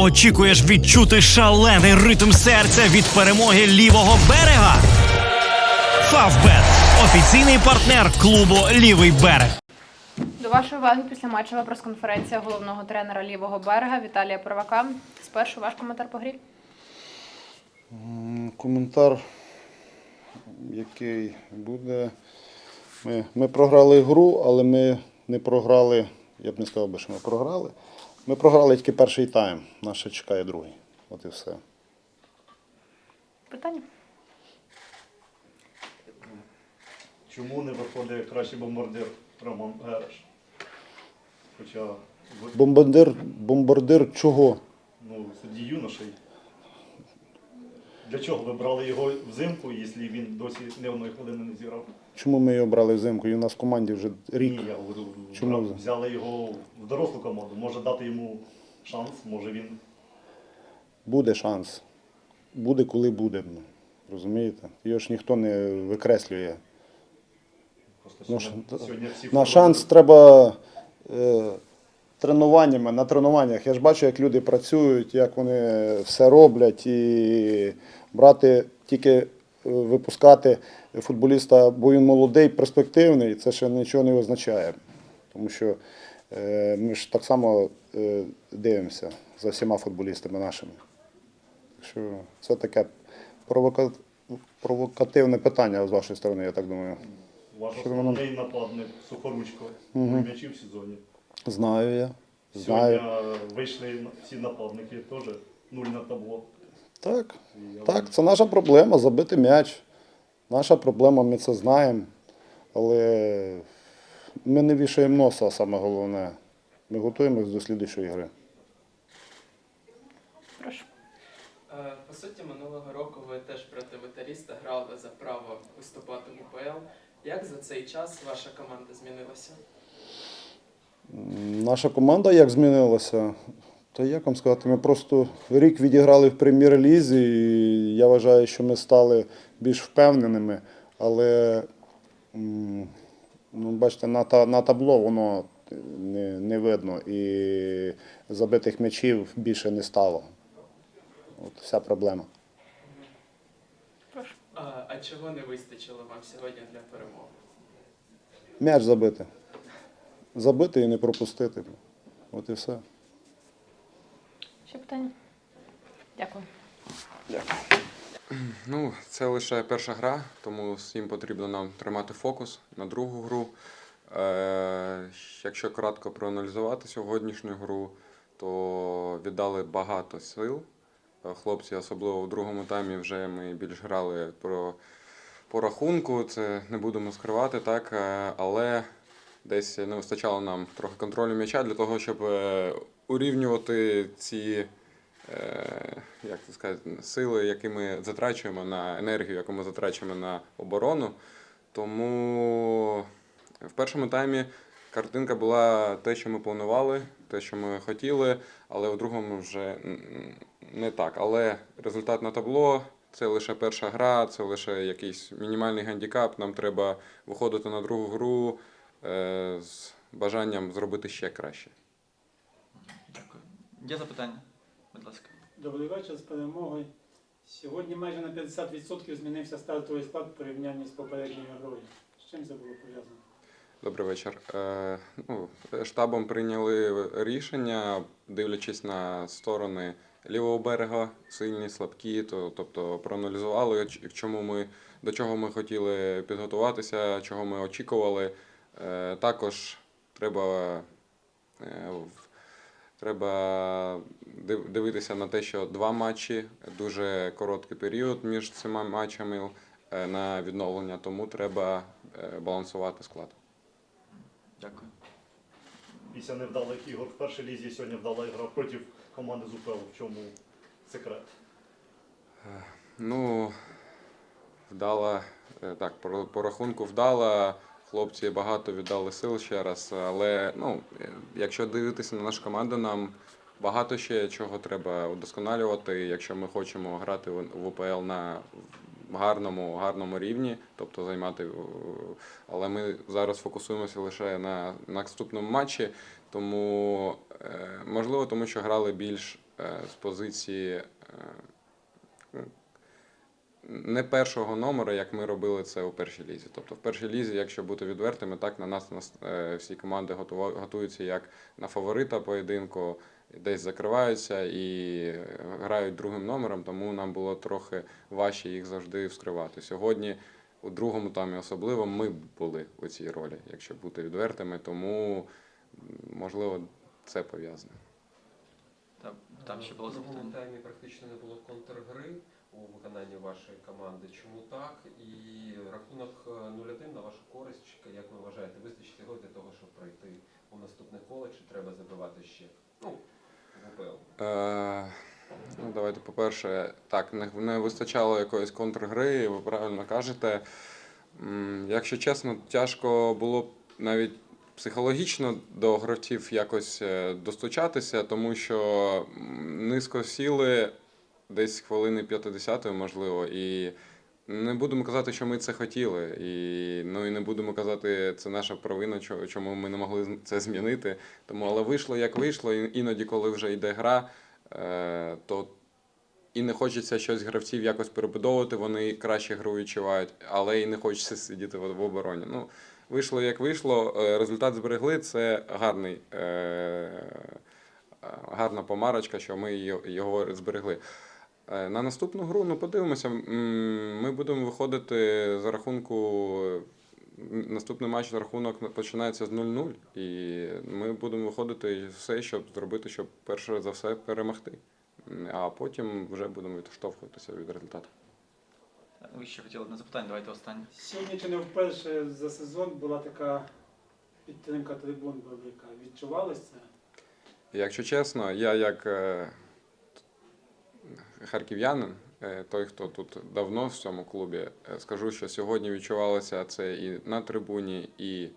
Очікуєш відчути шалений ритм серця від перемоги лівого берега? Фавбет офіційний партнер клубу Лівий берег. До вашої уваги післяматчева прес-конференція головного тренера лівого берега Віталія Первака. Спершу ваш коментар по грі. Коментар, який буде. Ми, ми програли гру, але ми не програли, я б не сказав би, що ми програли. Ми програли тільки перший тайм. Нас ще чекає другий. От і все. Питання? Чому не виходить кращий бомбардир Роман Гереш? Хоча Бомбардир, бомбардир чого? ну, судді юношей. Для чого ви брали його взимку, якщо він досі не одної хвилини не зіграв? Чому ми його брали взимку? І у нас в команді вже рік. Ні, я говорю, Чому? брав- взяли його в дорослу команду. Може дати йому шанс, може він. Буде шанс. Буде, коли буде. ну, Розумієте? Його ж ніхто не викреслює. Просто Ну, сьогодні, ш- сьогодні всі На шанс треба е, тренуваннями, на тренуваннях. Я ж бачу, як люди працюють, як вони все роблять. І брати тільки е, випускати футболіста, бо він молодий, перспективний, це ще нічого не означає. Тому що е, ми ж так само е, дивимося за всіма футболістами нашими. Так що це таке провока... провокативне питання з вашої сторони, я так думаю. Ваш Що воно- основний нападник Сухоручко угу. м'ячі в сезоні. Знаю я. Знаю. Сьогодні вийшли всі нападники теж нуль на табло. Так, я так, це наша проблема забити м'яч. Наша проблема, ми це знаємо. Але ми не вішаємо носа, саме головне. Ми готуємося до слідчої гри. Прошу. Е, По суті, минулого року ви теж проти металіста грали за право виступати в УПЛ. Як за цей час ваша команда змінилася? Наша команда як змінилася? Та як вам сказати, ми просто рік відіграли в прем'єр-лізі, і я вважаю, що ми стали більш впевненими, але ну, бачите, на, та, на табло воно не, не видно і забитих м'ячів більше не стало. От вся проблема. А, а чого не вистачило вам сьогодні для перемоги? М'яч забити. Забити і не пропустити. От і все. Ще питання? Дякую. Ну, це лише перша гра, тому всім потрібно нам тримати фокус на другу гру. Е, якщо кратко проаналізувати сьогоднішню гру, то віддали багато сил. Е, Хлопці, особливо в другому таймі, вже ми більш грали про, по рахунку, це не будемо скривати, так, е, але десь не вистачало нам трохи контролю м'яча для того, щоб е, урівнювати ці е, як це сказати, сили, які ми затрачуємо на енергію, яку ми затрачуємо на оборону. Тому в першому таймі картинка була те, що ми планували, те, що ми хотіли, але в другому вже не так. Але результат на табло це лише перша гра, це лише якийсь мінімальний гандікап. Нам треба виходити на другу гру з бажанням зробити ще краще. Дякую. Є запитання? Будь ласка. Добрий вечір з перемогою. Сьогодні майже на 50% змінився стартовий склад в порівнянні з попередньою грою. З чим це було пов'язано? Добрий вечір. Е, ну, штабом прийняли рішення, дивлячись на сторони лівого берега, сильні, слабкі, то, тобто проаналізували, чому ми, до чого ми хотіли підготуватися, чого ми очікували. Е, також треба, е, треба дивитися на те, що два матчі, дуже короткий період між цими матчами е, на відновлення, тому треба балансувати склад. Дякую. Після невдалих ігор в першій лізі сьогодні вдала ігра проти команди з УПЛ. В чому секрет? Ну, вдала, так, по, по рахунку вдала. Хлопці багато віддали сил ще раз. Але ну, якщо дивитися на нашу команду, нам багато ще чого треба удосконалювати, якщо ми хочемо грати в УПЛ на гарному, гарному рівні, тобто займати. е, Але ми зараз фокусуємося лише на наступному матчі, тому е, можливо, тому що грали більш е, з позиції не першого номера, як ми робили це у першій лізі. Тобто в першій лізі, якщо бути відвертими, так на нас, нас е, всі команди готува- готуються як на фаворита поєдинку, десь закриваються і е, грають другим номером, тому нам було трохи важче їх завжди вскривати. Сьогодні у другому таймі особливо ми були у цій ролі, якщо бути відвертими, тому можливо це пов'язано. Та, там ще було В другому таймі практично не було контргри у виконанні вашої команди. Чому так? І рахунок е, 0-1 на вашу користь, як ви вважаєте, вистачить його для того, щоб пройти у наступне коло, чи треба забивати ще? Ну, в УПЛ. Е, ну, давайте, по-перше, так, не, вистачало якоїсь контргри, ви правильно кажете. Якщо чесно, тяжко було б навіть психологічно до гравців якось е, достучатися, тому що низько сіли десь хвилини 50 можливо, і не будемо казати, що ми це хотіли. І, ну, і не будемо казати, це наша провина, чо- чому ми не могли це змінити. Тому, але вийшло як вийшло, іноді, коли вже йде гра, е, то і не хочеться щось гравців якось перебудовувати, вони краще гру відчувають, але і не хочеться сидіти в, обороні. Ну, вийшло як вийшло, е, результат зберегли. Це гарний, е, гарна помарочка, що ми його зберегли. Е, На наступну гру, ну подивимося. Ми будемо виходити за рахунку. Наступний матч за рахунок починається з 0-0, і ми будемо виходити все, щоб зробити, щоб перше за все перемогти. А потім вже будемо відштовхуватися від результату. Ви ще хотіли одне запитання, давайте останнє. Сьогодні чи не вперше за сезон була така підтримка трибун велика. Відчувалося? Якщо чесно, я як е, харків'янин, е, той, хто тут давно в цьому клубі, е, скажу, що сьогодні відчувалося це і на трибуні, і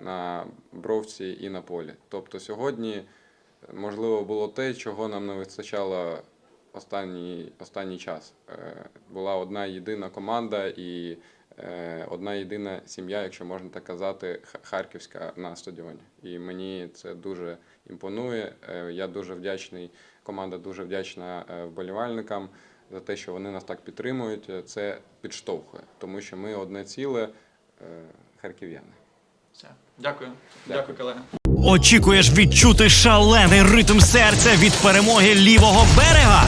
на бровці, і на полі. Тобто сьогодні, е, можливо, було те, чого нам не вистачало останній, останній час. Була одна єдина команда і одна єдина сім'я, якщо можна так казати, харківська на стадіоні. І мені це дуже імпонує. Е, Я дуже вдячний, команда дуже вдячна е, вболівальникам за те, що вони нас так підтримують. Е, Це підштовхує, тому що ми одне ціле е, харків'яни. Все. Дякую. Дякую. Дякую, колеги. Очікуєш відчути шалений ритм серця від перемоги лівого берега?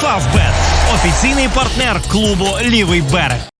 Фавбет офіційний партнер клубу Лівий берег.